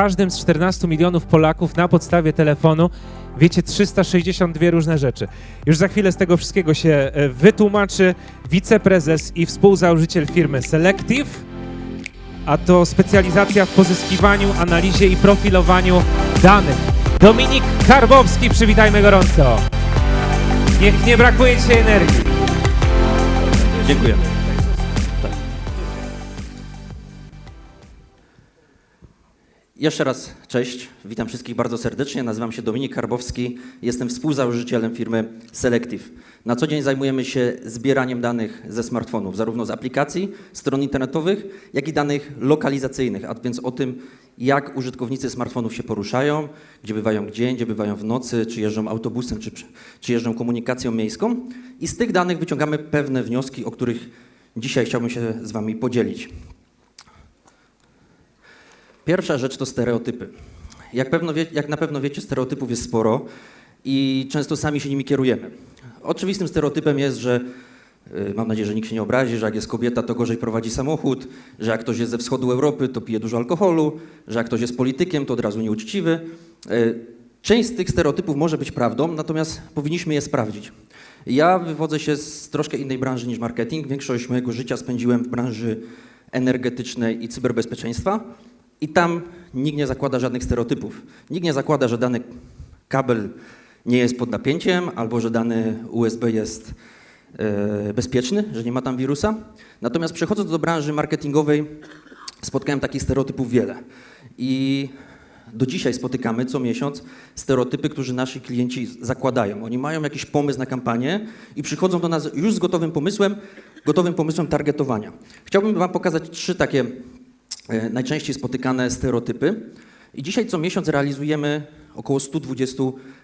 każdym z 14 milionów Polaków na podstawie telefonu wiecie 362 różne rzeczy. Już za chwilę z tego wszystkiego się e, wytłumaczy wiceprezes i współzałożyciel firmy Selective, a to specjalizacja w pozyskiwaniu, analizie i profilowaniu danych. Dominik Karbowski, przywitajmy gorąco. Niech nie brakuje dzisiaj energii. Dziękuję. Jeszcze raz cześć, witam wszystkich bardzo serdecznie. Nazywam się Dominik Karbowski, jestem współzałożycielem firmy Selective. Na co dzień zajmujemy się zbieraniem danych ze smartfonów, zarówno z aplikacji, stron internetowych, jak i danych lokalizacyjnych, a więc o tym, jak użytkownicy smartfonów się poruszają, gdzie bywają w dzień, gdzie bywają w nocy, czy jeżdżą autobusem, czy, czy jeżdżą komunikacją miejską. I z tych danych wyciągamy pewne wnioski, o których dzisiaj chciałbym się z Wami podzielić. Pierwsza rzecz to stereotypy. Jak, pewno wie, jak na pewno wiecie, stereotypów jest sporo i często sami się nimi kierujemy. Oczywistym stereotypem jest, że y, mam nadzieję, że nikt się nie obrazi, że jak jest kobieta, to gorzej prowadzi samochód, że jak ktoś jest ze wschodu Europy, to pije dużo alkoholu, że jak ktoś jest politykiem, to od razu nieuczciwy. Y, Część z tych stereotypów może być prawdą, natomiast powinniśmy je sprawdzić. Ja wywodzę się z troszkę innej branży niż marketing. Większość mojego życia spędziłem w branży energetycznej i cyberbezpieczeństwa. I tam nikt nie zakłada żadnych stereotypów. Nikt nie zakłada, że dany kabel nie jest pod napięciem, albo że dany USB jest e, bezpieczny, że nie ma tam wirusa. Natomiast przechodząc do branży marketingowej, spotkałem takich stereotypów wiele. I do dzisiaj spotykamy co miesiąc stereotypy, które nasi klienci zakładają. Oni mają jakiś pomysł na kampanię i przychodzą do nas już z gotowym pomysłem, gotowym pomysłem targetowania. Chciałbym Wam pokazać trzy takie najczęściej spotykane stereotypy. I dzisiaj co miesiąc realizujemy około 120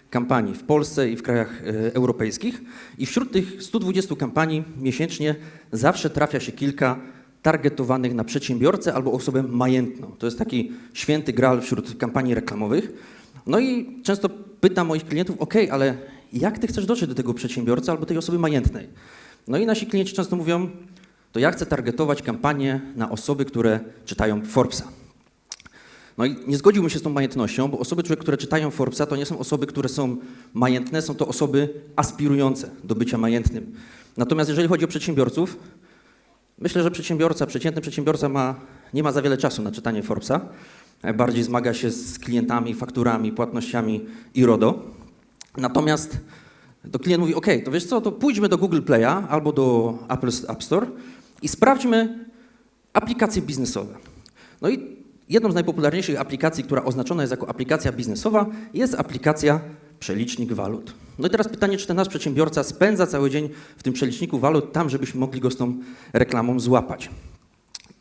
kampanii w Polsce i w krajach e, europejskich. I wśród tych 120 kampanii miesięcznie zawsze trafia się kilka targetowanych na przedsiębiorcę albo osobę majętną. To jest taki święty gral wśród kampanii reklamowych. No i często pytam moich klientów, ok, ale jak ty chcesz dotrzeć do tego przedsiębiorcy albo tej osoby majętnej? No i nasi klienci często mówią, to ja chcę targetować kampanię na osoby, które czytają Forbesa. No i nie zgodziłbym się z tą majętnością, bo osoby, które czytają Forbesa, to nie są osoby, które są majętne, są to osoby aspirujące do bycia majętnym. Natomiast jeżeli chodzi o przedsiębiorców, myślę, że przedsiębiorca, przeciętny przedsiębiorca ma, nie ma za wiele czasu na czytanie Forbesa. Bardziej zmaga się z klientami, fakturami, płatnościami i RODO. Natomiast to klient mówi, OK, to wiesz co, to pójdźmy do Google Play'a albo do Apple App Store i sprawdźmy aplikacje biznesowe. No i jedną z najpopularniejszych aplikacji, która oznaczona jest jako aplikacja biznesowa, jest aplikacja przelicznik walut. No i teraz pytanie, czy ten nasz przedsiębiorca spędza cały dzień w tym przeliczniku walut tam, żebyśmy mogli go z tą reklamą złapać.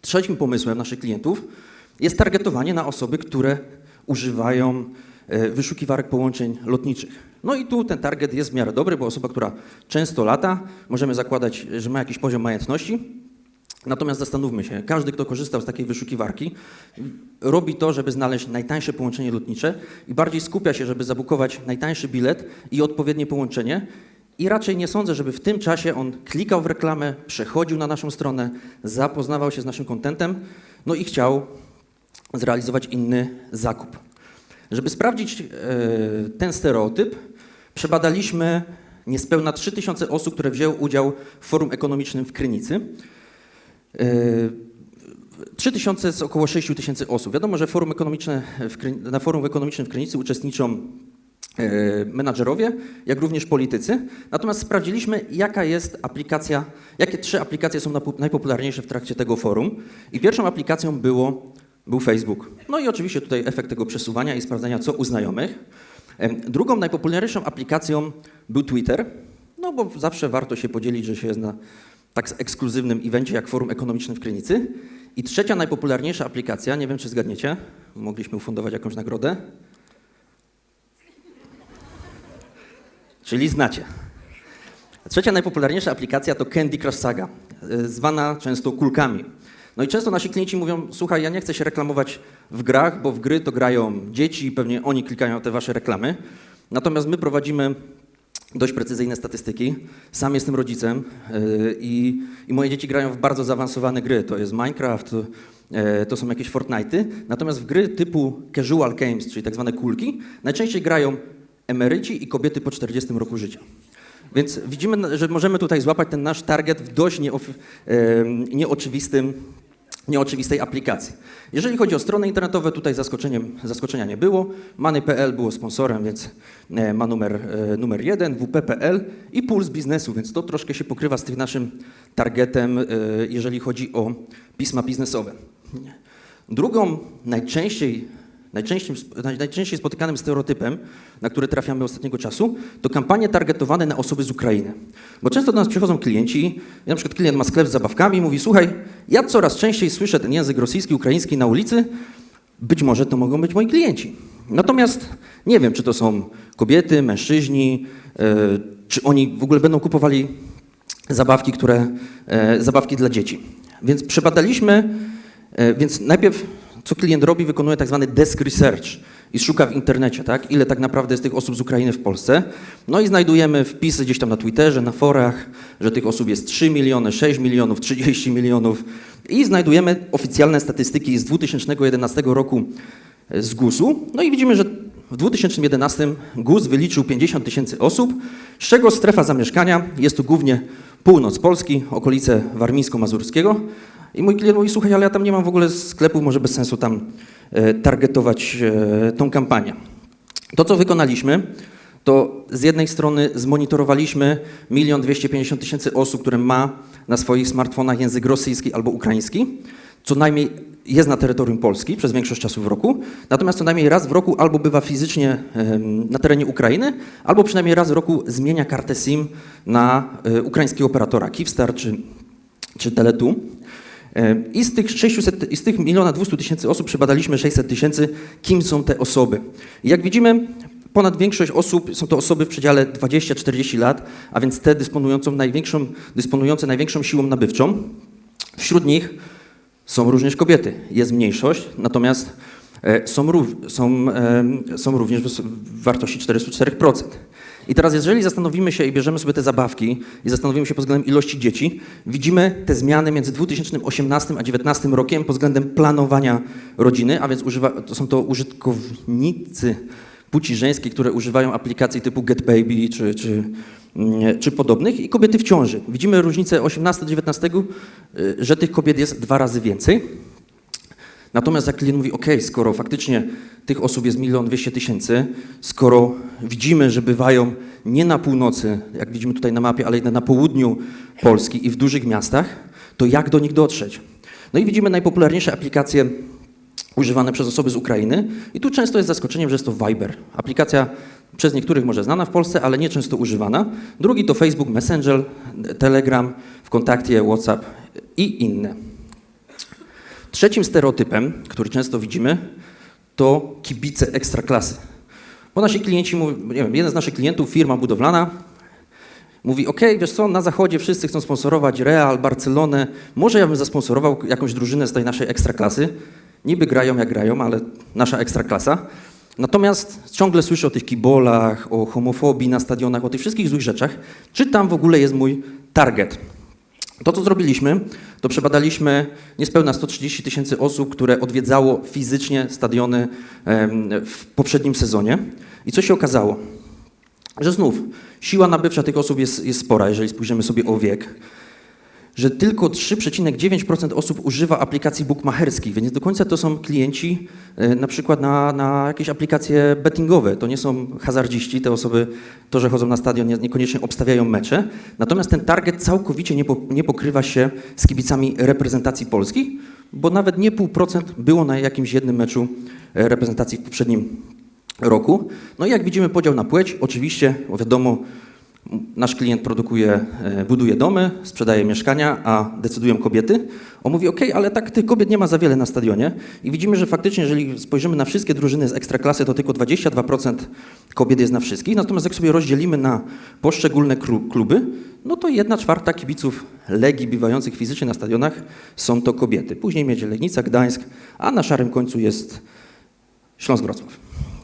Trzecim pomysłem naszych klientów jest targetowanie na osoby, które używają e, wyszukiwarek połączeń lotniczych. No i tu ten target jest w miarę dobry, bo osoba, która często lata, możemy zakładać, że ma jakiś poziom majętności, Natomiast zastanówmy się, każdy, kto korzystał z takiej wyszukiwarki, robi to, żeby znaleźć najtańsze połączenie lotnicze i bardziej skupia się, żeby zabukować najtańszy bilet i odpowiednie połączenie. I raczej nie sądzę, żeby w tym czasie on klikał w reklamę, przechodził na naszą stronę, zapoznawał się z naszym kontentem, no i chciał zrealizować inny zakup. Żeby sprawdzić e, ten stereotyp, przebadaliśmy niespełna 3000 osób, które wzięły udział w forum ekonomicznym w Krynicy. 3000 z około 6 tysięcy osób. Wiadomo, że forum w, na forum ekonomicznym w Krynicy uczestniczą e, menadżerowie, jak również politycy. Natomiast sprawdziliśmy, jaka jest aplikacja, jakie trzy aplikacje są najpopularniejsze w trakcie tego forum. I pierwszą aplikacją było, był Facebook. No i oczywiście tutaj efekt tego przesuwania i sprawdzania, co u znajomych. Em, Drugą najpopularniejszą aplikacją był Twitter, no bo zawsze warto się podzielić, że się jest na tak ekskluzywnym evencie jak Forum Ekonomiczne w Krynicy. I trzecia najpopularniejsza aplikacja, nie wiem czy zgadniecie, mogliśmy ufundować jakąś nagrodę. Czyli znacie. Trzecia najpopularniejsza aplikacja to Candy Crush Saga, y, zwana często kulkami. No i często nasi klienci mówią, słuchaj, ja nie chcę się reklamować w grach, bo w gry to grają dzieci i pewnie oni klikają te wasze reklamy. Natomiast my prowadzimy dość precyzyjne statystyki. Sam jestem rodzicem yy, i, i moje dzieci grają w bardzo zaawansowane gry. To jest Minecraft, e, to są jakieś Fortnite'y, natomiast w gry typu casual games, czyli tak zwane kulki, najczęściej grają emeryci i kobiety po 40 roku życia. Więc widzimy, że możemy tutaj złapać ten nasz target w dość nieof- em, nieoczywistym, nieoczywistej aplikacji. Jeżeli chodzi o strony internetowe, tutaj zaskoczeniem, zaskoczenia nie było. Money.pl było sponsorem, więc e, ma numer, e, numer jeden, WP.pl i Puls Biznesu, więc to troszkę się pokrywa z tym naszym targetem, e, jeżeli chodzi o pisma biznesowe. Drugą najczęściej, najczęściej, naj- najczęściej spotykanym stereotypem, na który trafiamy ostatniego czasu, to kampanie targetowane na osoby z Ukrainy. Bo często do nas przychodzą klienci, na przykład klient ma sklep z zabawkami i mówi, słuchaj, ja coraz częściej słyszę ten język rosyjski, ukraiński na ulicy, być może to mogą być moi klienci. Natomiast nie wiem, czy to są kobiety, mężczyźni, e, czy oni w ogóle będą kupowali zabawki, które, e, zabawki dla dzieci. Więc przebadaliśmy, e, więc najpierw co klient robi, wykonuje tak zwany desk research i szuka w internecie, tak, ile tak naprawdę jest tych osób z Ukrainy w Polsce. No i znajdujemy wpisy gdzieś tam na Twitterze, na forach, że tych osób jest 3 miliony, 6 milionów, 30 milionów i znajdujemy oficjalne statystyki z 2011 roku z GUS-u. No i widzimy, że w 2011 GUS wyliczył 50 tysięcy osób, z czego strefa zamieszkania jest to głównie północ Polski, okolice Warmińsko-Mazurskiego. I mój klient mówi, słuchaj, ale ja tam nie mam w ogóle sklepów, może bez sensu tam e, targetować e, tą kampanię. To, co wykonaliśmy, to z jednej strony zmonitorowaliśmy 1 250 tysięcy osób, które ma na swoich smartfonach język rosyjski albo ukraiński, co najmniej jest na terytorium Polski przez większość czasu w roku, natomiast co najmniej raz w roku albo bywa fizycznie na terenie Ukrainy, albo przynajmniej raz w roku zmienia kartę SIM na e, ukraińskiego operatora Kyivstar czy, czy Tele2. E, I z tych 600, i z tych 1 200 tysięcy osób przebadaliśmy 600 tysięcy, kim są te osoby. I jak widzimy, ponad większość osób są to osoby w przedziale 20-40 lat, a więc te dysponującą największą, dysponujące największą siłą nabywczą. Wśród nich są również kobiety, jest mniejszość, natomiast e, są, są, em, są również wartości 44%. I teraz, jeżeli zastanowimy się i bierzemy sobie te zabawki i zastanowimy się pod względem ilości dzieci, widzimy te zmiany między 2018 a 2019 rokiem pod względem planowania rodziny, a więc używa, to są to użytkownicy płci żeńskiej, które używają aplikacji typu GetBaby czy, czy, mm, czy podobnych i kobiety w ciąży. Widzimy różnicę 18-19, y, że tych kobiet jest dwa razy więcej. Natomiast jak klient mówi, OK, skoro faktycznie tych osób jest milion dwieście tysięcy, skoro widzimy, że bywają nie na północy, jak widzimy tutaj na mapie, ale na południu Polski i w dużych miastach, to jak do nich dotrzeć? No i widzimy najpopularniejsze aplikacje używane przez osoby z Ukrainy i tu często jest zaskoczeniem, że jest to Viber. Aplikacja przez niektórych może znana w Polsce, ale nie często używana. Drugi to Facebook Messenger, Telegram, w kontakcie WhatsApp i inne. Trzecim stereotypem, który często widzimy, to kibice ekstraklasy. Bo nasi klienci, nie wiem, jeden z naszych klientów, firma budowlana, mówi, ok, wiesz co, na zachodzie wszyscy chcą sponsorować Real, Barcelonę, może ja bym zasponsorował jakąś drużynę z tej naszej ekstraklasy. Niby grają jak grają, ale nasza ekstraklasa. Natomiast ciągle słyszę o tych kibolach, o homofobii na stadionach, o tych wszystkich złych rzeczach. Czy tam w ogóle jest mój target? To, co zrobiliśmy, to przebadaliśmy niespełna 130 tysięcy osób, które odwiedzało fizycznie stadiony w poprzednim sezonie. I co się okazało? Że znów siła nabywcza tych osób jest, jest spora, jeżeli spojrzymy sobie o wiek. Że tylko 3,9% osób używa aplikacji bookmacherskich, więc do końca to są klienci e, na przykład na, na jakieś aplikacje bettingowe. To nie są hazardziści, te osoby, to, że chodzą na stadion, nie- niekoniecznie obstawiają mecze. Natomiast ten target całkowicie nie, po, nie pokrywa się z kibicami reprezentacji polskich, bo nawet nie pół procent było na jakimś jednym meczu e, reprezentacji w poprzednim roku. No i jak widzimy podział na płeć, oczywiście, wiadomo, nasz klient produkuje, e, buduje domy, sprzedaje mieszkania, a decydują kobiety. On mówi, ok, ale tak tych kobiet nie ma za wiele na stadionie i widzimy, że faktycznie, jeżeli spojrzymy na wszystkie drużyny z ekstraklasy, to tylko 22% kobiet jest na wszystkich, natomiast jak sobie rozdzielimy na poszczególne kluby, no to jedna czwarta kibiców Legii bywających fizycznie na stadionach są to kobiety. Później Miedzie Legnica, Gdańsk, a na szarym końcu jest Śląsk Wrocław.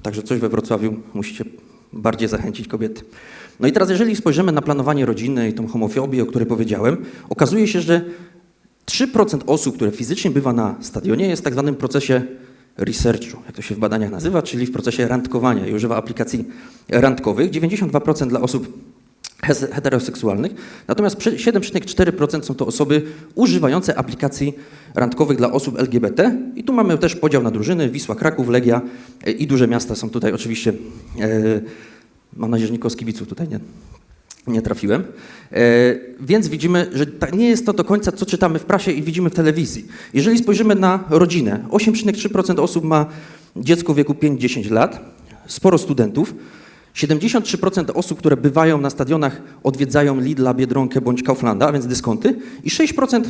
Także coś we Wrocławiu musicie bardziej zachęcić kobiety. No i teraz, jeżeli spojrzymy na planowanie rodziny i tą homofobię, o której powiedziałem, okazuje się, że 3% osób, które fizycznie bywa na stadionie, jest w tak zwanym procesie researchu, jak to się w badaniach nazywa, czyli w procesie randkowania i używa aplikacji randkowych. 92% dla osób heteroseksualnych, natomiast prze- 7,4% są to osoby używające aplikacji randkowych dla osób LGBT. I tu mamy też podział na drużyny, Wisła, Kraków, Legia e, i duże miasta są tutaj oczywiście, e, mam nadzieję, że nikogo z kibiców tutaj nie, nie trafiłem. E, więc widzimy, że ta, nie jest to do końca, co czytamy w prasie i widzimy w telewizji. Jeżeli spojrzymy na rodzinę, 8,3% osób ma dziecko w wieku 5-10 lat, sporo studentów, 73% osób, które bywają na stadionach, odwiedzają Lidla, Biedronkę bądź Kauflanda, a więc dyskonty, i 6%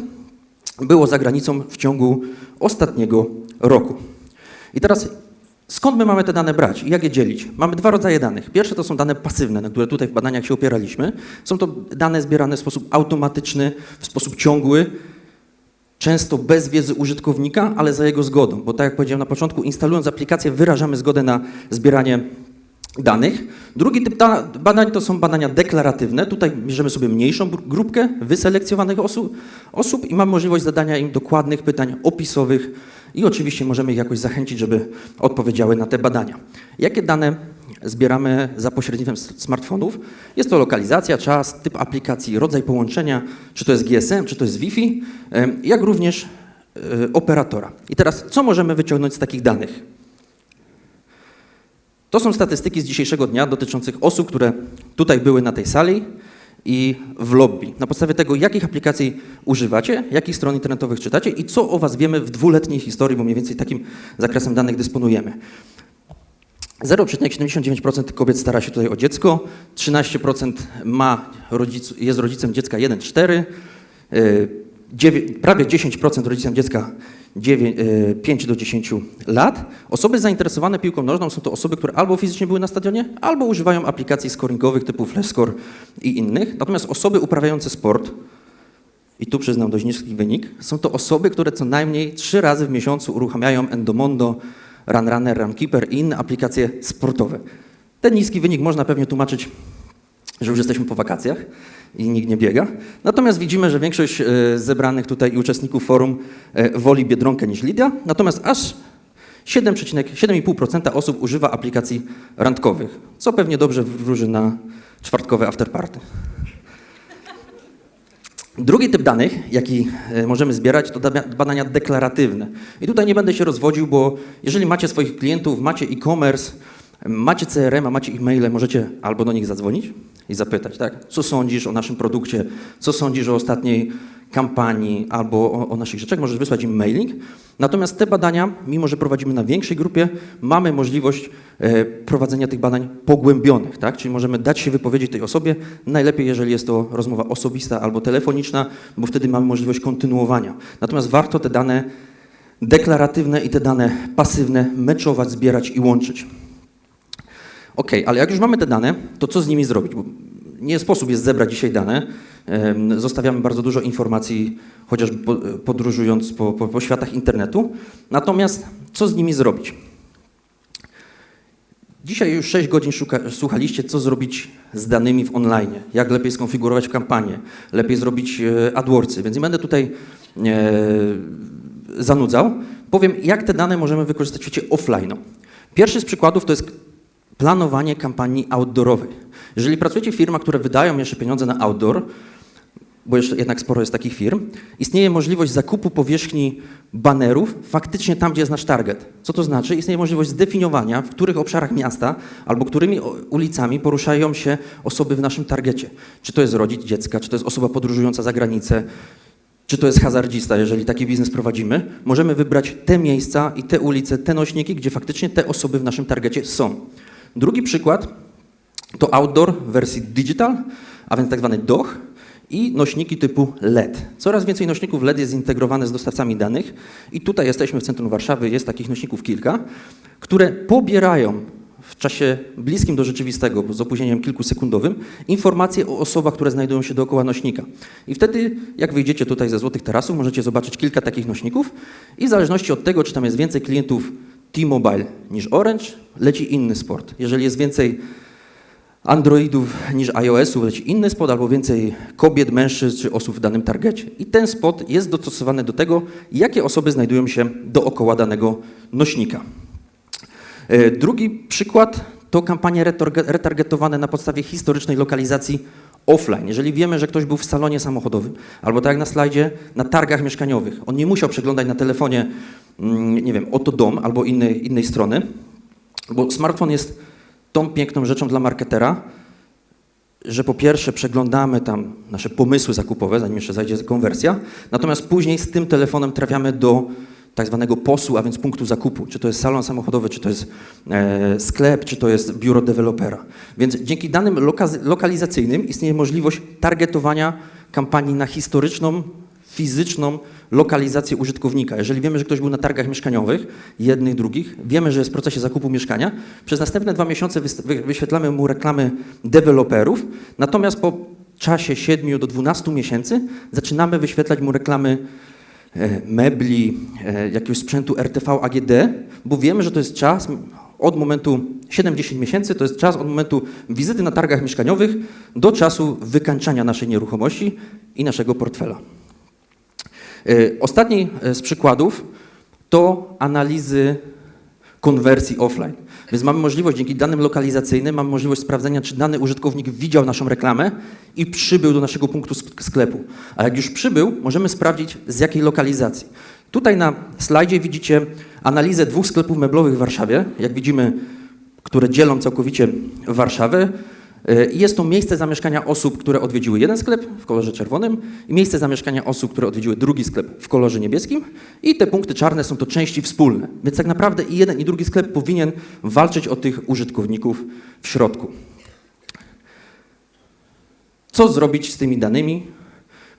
było za granicą w ciągu ostatniego roku. I teraz skąd my mamy te dane brać i jak je dzielić? Mamy dwa rodzaje danych. Pierwsze to są dane pasywne, na które tutaj w badaniach się opieraliśmy. Są to dane zbierane w sposób automatyczny, w sposób ciągły, często bez wiedzy użytkownika, ale za jego zgodą, bo tak jak powiedziałem na początku, instalując aplikację wyrażamy zgodę na zbieranie danych. Drugi typ da- badań to są badania deklaratywne. Tutaj bierzemy sobie mniejszą gru- grupkę wyselekcjonowanych osób, osób i mamy możliwość zadania im dokładnych pytań opisowych i oczywiście możemy ich jakoś zachęcić, żeby odpowiedziały na te badania. Jakie dane zbieramy za pośrednictwem smartfonów? Jest to lokalizacja, czas, typ aplikacji, rodzaj połączenia, czy to jest GSM, czy to jest Wi-Fi, jak również e, operatora. I teraz, co możemy wyciągnąć z takich danych? To są statystyki z dzisiejszego dnia dotyczących osób, które tutaj były na tej sali i w lobby. Na podstawie tego, jakich aplikacji używacie, jakich stron internetowych czytacie i co o Was wiemy w dwuletniej historii, bo mniej więcej takim zakresem danych dysponujemy. 0,79% kobiet stara się tutaj o dziecko, 13% ma rodzic, jest rodzicem dziecka 1,4, yy, dziewię- prawie 10% rodzicem dziecka 9, yy, 5 do 10 lat. Osoby zainteresowane piłką nożną są to osoby, które albo fizycznie były na stadionie, albo używają aplikacji scoringowych typu Flashscore i innych. Natomiast osoby uprawiające sport, i tu przyznam dość niski wynik, są to osoby, które co najmniej trzy razy w miesiącu uruchamiają Endomondo, Runrunner, Runkeeper i inne aplikacje sportowe. Ten niski wynik można pewnie tłumaczyć, że już jesteśmy po wakacjach i nikt nie biega. Natomiast widzimy, że większość e, zebranych tutaj i uczestników forum e, woli Biedronkę niż Lidia, natomiast aż 7,5% 7,5% osób używa aplikacji randkowych, co pewnie dobrze wróży na czwartkowe afterparty. Drugi typ danych, jaki e, możemy zbierać, to da- badania deklaratywne. I tutaj nie będę się rozwodził, bo jeżeli macie swoich klientów, macie e-commerce, macie CRM, a macie e-maile, możecie albo do nich zadzwonić i zapytać, tak, co sądzisz o naszym produkcie, co sądzisz o ostatniej kampanii albo o, o naszych rzeczach, możesz wysłać im mailing. Natomiast te badania, mimo że prowadzimy na większej grupie, mamy możliwość e, prowadzenia tych badań pogłębionych, tak? Czyli możemy dać się wypowiedzieć tej osobie, najlepiej jeżeli jest to rozmowa osobista albo telefoniczna, bo wtedy mamy możliwość kontynuowania. Natomiast warto te dane deklaratywne i te dane pasywne meczować, zbierać i łączyć. Ok, ale jak już mamy te dane, to co z nimi zrobić? Bo nie sposób jest zebrać dzisiaj dane. Zostawiamy bardzo dużo informacji, chociażby po- podróżując po, po, po światach internetu. Natomiast co z nimi zrobić? Dzisiaj już 6 godzin szuka, słuchaliście, co zrobić z danymi w online, jak lepiej skonfigurować kampanię, lepiej zrobić e, AdWordsy, więc nie będę tutaj e, zanudzał. Powiem, jak te dane możemy wykorzystać w świecie offline. Pierwszy z przykładów to jest planowanie kampanii outdoorowej. Jeżeli pracujecie w firmach, które wydają jeszcze pieniądze na outdoor, bo jeszcze jednak sporo jest takich firm, istnieje możliwość zakupu powierzchni banerów faktycznie tam, gdzie jest nasz target. Co to znaczy? Istnieje możliwość zdefiniowania, w których obszarach miasta albo którymi ulicami poruszają się osoby w naszym targecie. Czy to jest rodzic dziecka, czy to jest osoba podróżująca za granicę, czy to jest hazardzista, jeżeli taki biznes prowadzimy, możemy wybrać te miejsca i te ulice, te nośniki, gdzie faktycznie te osoby w naszym targecie są. Drugi przykład to outdoor w wersji digital, a więc tak zwany DOH i nośniki typu LED. Coraz więcej nośników LED jest zintegrowane z dostawcami danych i tutaj jesteśmy w centrum Warszawy, jest takich nośników kilka, które pobierają w czasie bliskim do rzeczywistego, z opóźnieniem kilkusekundowym, informacje o osobach, które znajdują się dookoła nośnika. I wtedy, jak wyjdziecie tutaj ze Złotych Tarasów, możecie zobaczyć kilka takich nośników i w zależności od tego, czy tam jest więcej klientów T-Mobile niż Orange, leci inny sport. Jeżeli jest więcej Androidów niż iOS-ów, leci inny spot albo więcej kobiet, mężczyzn czy osób w danym targecie. I ten spot jest dostosowany do tego, jakie osoby znajdują się dookoła danego nośnika. E, Drugi przykład to kampanie retargetowane na podstawie historycznej lokalizacji offline. Jeżeli wiemy, że ktoś był w salonie samochodowym, albo tak jak na slajdzie, na targach mieszkaniowych, on nie musiał przeglądać na telefonie, mm, nie wiem, oto dom albo innej, innej strony, bo smartfon jest tą piękną rzeczą dla marketera, że po pierwsze przeglądamy tam nasze pomysły zakupowe, zanim jeszcze zajdzie konwersja, natomiast później z tym telefonem trafiamy do tak zwanego POS-u, a więc punktu zakupu. Czy to jest salon samochodowy, czy to jest e, sklep, czy to jest biuro dewelopera. Więc dzięki danym loka- lokalizacyjnym istnieje możliwość targetowania kampanii na historyczną, fizyczną lokalizację użytkownika. Jeżeli wiemy, że ktoś był na targach mieszkaniowych, jednych, drugich, wiemy, że jest w procesie zakupu mieszkania, przez następne dwa miesiące wyświetlamy mu reklamy deweloperów, natomiast po czasie 7 do 12 miesięcy zaczynamy wyświetlać mu reklamy mebli, e, jakiegoś sprzętu RTV AGD, bo wiemy, że to jest czas od momentu 7-10 miesięcy, to jest czas od momentu wizyty na targach mieszkaniowych do czasu wykańczania naszej nieruchomości i naszego portfela. E, Ostatni e, z przykładów to analizy konwersji offline. Więc mamy możliwość, dzięki danym lokalizacyjnym, mamy możliwość sprawdzenia, czy dany użytkownik widział naszą reklamę i przybył do naszego punktu sk- sklepu. A jak już przybył, możemy sprawdzić, z jakiej lokalizacji. Tutaj na slajdzie widzicie analizę dwóch sklepów meblowych w Warszawie. Jak widzimy, które dzielą całkowicie Warszawę. I jest to miejsce zamieszkania osób, które odwiedziły jeden sklep w kolorze czerwonym i miejsce zamieszkania osób, które odwiedziły drugi sklep w kolorze niebieskim. I te punkty czarne są to części wspólne. Więc tak naprawdę i jeden i drugi sklep powinien walczyć o tych użytkowników w środku. Co zrobić z tymi danymi?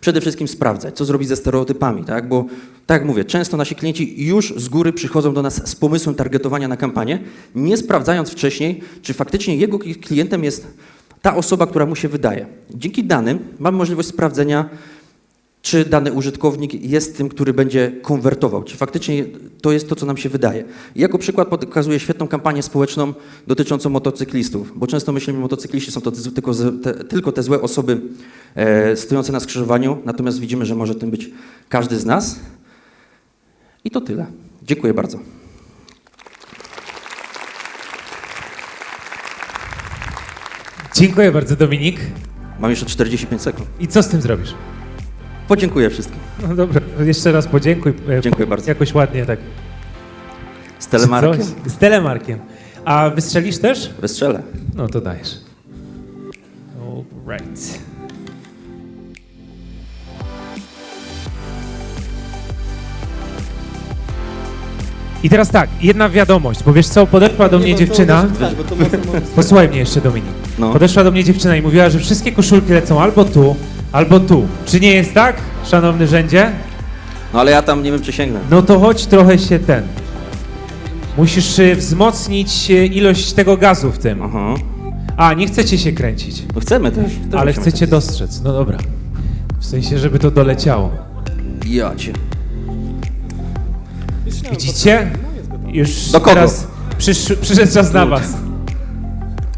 Przede wszystkim sprawdzać, co zrobić ze stereotypami, tak? Bo tak jak mówię, często nasi klienci już z góry przychodzą do nas z pomysłem targetowania na kampanię, nie sprawdzając wcześniej, czy faktycznie jego kli- klientem jest ta osoba, która mu się wydaje. Dzięki danym mamy możliwość sprawdzenia, czy dany użytkownik jest tym, który będzie konwertował, czy faktycznie to jest to, co nam się wydaje. I jako przykład pokazuję świetną kampanię społeczną dotyczącą motocyklistów, bo często myślimy, że motocykliści są to tylko, te, tylko te złe osoby e, stojące na skrzyżowaniu, natomiast widzimy, że może tym być każdy z nas. I to tyle. Dziękuję bardzo. Dziękuję bardzo, Dominik. Mam jeszcze 45 sekund. I co z tym zrobisz? Podziękuję wszystkim. No dobra, jeszcze raz podziękuj. Dziękuję bardzo. Jakoś ładnie tak. Z telemarkiem. Coś. Z telemarkiem. A wystrzelisz też? Wystrzelę. No to dajesz. Alright. I teraz tak, jedna wiadomość, bo wiesz co, podeszła do mnie dziewczyna. Tak. Posłuchaj mnie jeszcze, Dominik. No. Podeszła do mnie dziewczyna i mówiła, że wszystkie koszulki lecą albo tu, albo tu. Czy nie jest tak, szanowny rzędzie? No ale ja tam nie wiem, czy sięgnę. No to chodź trochę się ten. Musisz y, wzmocnić y, ilość tego gazu w tym. Aha. A, nie chcecie się kręcić, No chcemy też. też ale musimy chcecie dostrzec. No dobra. W sensie, żeby to doleciało. Ja cię. Widzicie? Już Do kogo? teraz przysz, przyszedł czas na was.